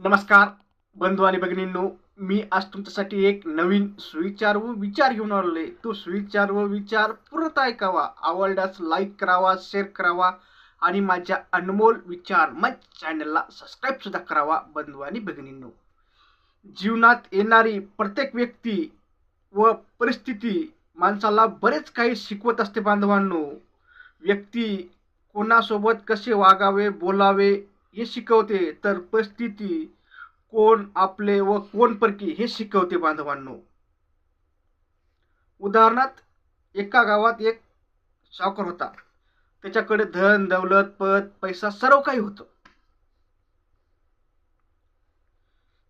नमस्कार बंधू आणि भगिनींनो. मी आज तुमच्यासाठी एक नवीन सुविचार व विचार घेऊन आलेलो तो सुविचार व विचार पूर्णतः ऐकावा आवडल्यास लाईक करावा शेअर करावा आणि माझ्या अनमोल विचार मग चॅनलला सबस्क्राईब सुद्धा करावा बंधू आणि भगिनींनो. जीवनात येणारी प्रत्येक व्यक्ती व परिस्थिती माणसाला बरेच काही शिकवत असते बांधवांनो. व्यक्ती कोणासोबत कसे वागावे बोलावे हे शिकवते. तर परिस्थिती कोण आपले व कोण परकी हे शिकवते बांधवांनो. उदाहरणार्थ एका गावात एक सावकार होता. त्याच्याकडे धन दौलत पद पैसा सर्व काही होतं.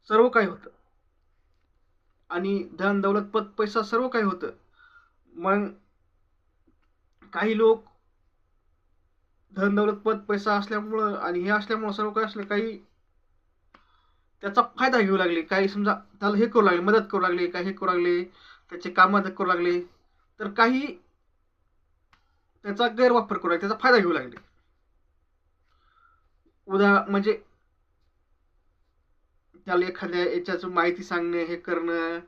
सर्व काही होतं. आणि धन दौलत पद पैसा सर्व काही होतं. मग काही लोक धन दौलत पद पैसा असल्यामुळं आणि हे असल्यामुळं सर्व काही असलं काही त्याचा फायदा घेऊ लागले. काही समजा त्याला हे करू लागले मदत करू लागले काही हे करू लागले त्याचे काम करू लागले तर काही त्याचा गैरवापर करू लागले त्याचा फायदा घेऊ लागले. उदा म्हणजे त्याला एखाद्या याच्याच माहिती सांगणे हे करणं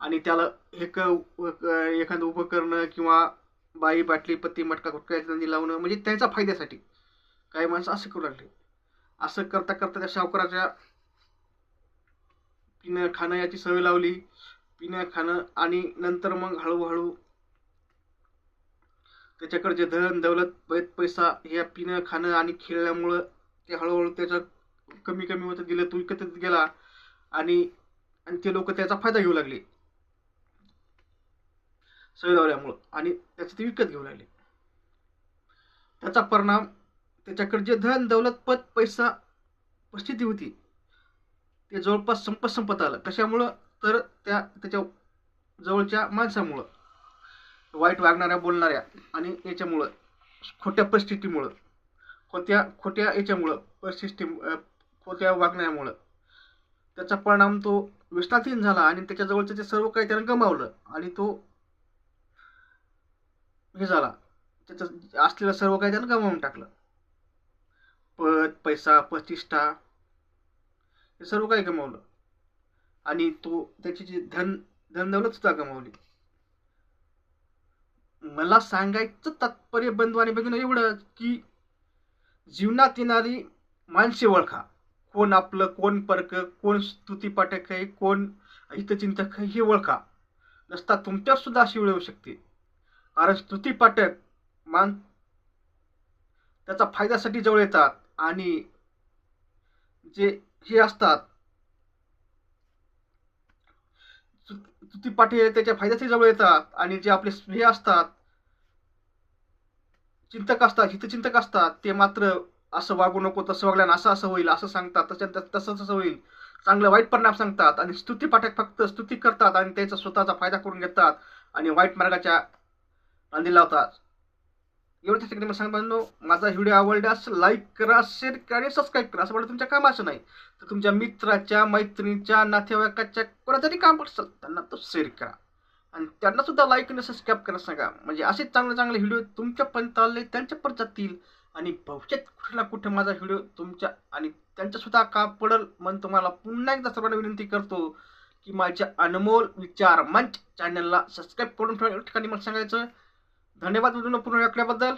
आणि त्याला हे क एखादं उभं करणं किंवा बाई बाटली पत्ती मटका गुटका नदी लावणं म्हणजे त्यांच्या फायद्यासाठी. काही माणसं असं करू लागले. असं करता करता त्या सावकाराच्या पिणं खाणं याची सवय लावली. पिणं खाणं आणि नंतर मग हळूहळू त्याच्याकडे जे धन दौलत पैत पैसा हे पिणं खाणं आणि खेळल्यामुळं ते हळूहळू त्याच्या कमी कमी होतं गेलं तो विकतच गेला आणि आणि ते लोक त्याचा फायदा घेऊ लागले. सवय लावल्यामुळं आणि त्याचं ते विकत घेऊ लागले. त्याचा परिणाम त्याच्याकडे जे धन दौलत पद पैसा परिस्थिती होती ते जवळपास संपत संपत आलं. कशामुळं? तर त्या त्याच्या जवळच्या माणसामुळं. वाईट वागणाऱ्या बोलणाऱ्या आणि याच्यामुळं खोट्या परिस्थितीमुळं खोट्या खोट्या याच्यामुळं परिस्थिती खोट्या वागण्यामुळं. त्याचा परिणाम तो व्यसनाधीन झाला आणि त्याच्याजवळचं ते सर्व काही त्यानं गमावलं आणि तो हे झाला. त्याचं असलेलं सर्व काही त्यानं गमावून टाकलं. पद पैसा प्रतिष्ठा हे सर्व काही गमावलं. आणि तो त्याची जी धन धनदौलत सुद्धा गमावली. मला सांगायचं तात्पर्य बंधू आणि बघून एवढं की जीवनात येणारी माणसे ओळखा. कोण आपलं कोण परक कोण स्तुतीपाठक आहे कोण हितचिंतक आहे हे ओळखा. नसता तुमच्यात सुद्धा अशी वेळ येऊ शकते. कारण स्तुतीपाठक मान त्याचा फायद्यासाठी जवळ येतात आणि जे हे असतात स्तुतीपाठी त्याच्या फायद्यासाठी जवळ येतात आणि जे आपले हे असतात चिंतक असतात हितचिंतक असतात ते मात्र असं वागू नको तसं वागल्यानं असं असं होईल असं सांगतात तसं तसं तसं होईल. चांगलं वाईट परिणाम सांगतात आणि स्तुती पाठक फक्त स्तुती करतात आणि त्याचा स्वतःचा फायदा करून घेतात आणि वाईट मार्गाच्या दिला लावतात. एवढं त्याच्याकडे मला सांगतो माझा व्हिडिओ आवडल्यास लाईक करा शेअर करा आणि सबस्क्राईब करा. असं म्हणलं तुमच्या कामाचं नाही तर तुमच्या मित्राच्या मैत्रिणीच्या नातेवाईकाच्या कोणातरी काम असेल त्यांना तो शेअर करा. आणि त्यांना सुद्धा लाईक आणि सबस्क्राईब करा सांगा. म्हणजे असे चांगले चांगले व्हिडिओ तुमच्यापर्यंत आले त्यांच्यापर्यंत जातील आणि भविष्यात कुठे ना कुठे माझा व्हिडिओ तुमच्या आणि त्यांच्यासुद्धा काम पडल म्हणून तुम्हाला पुन्हा एकदा सर्वांना विनंती करतो की माझ्या अनमोल विचार मंच चॅनलला सबस्क्राईब करून ठेवा. ठिकाणी मला सांगायचं धन्यवाद पूर्ण ऐकल्याबद्दल.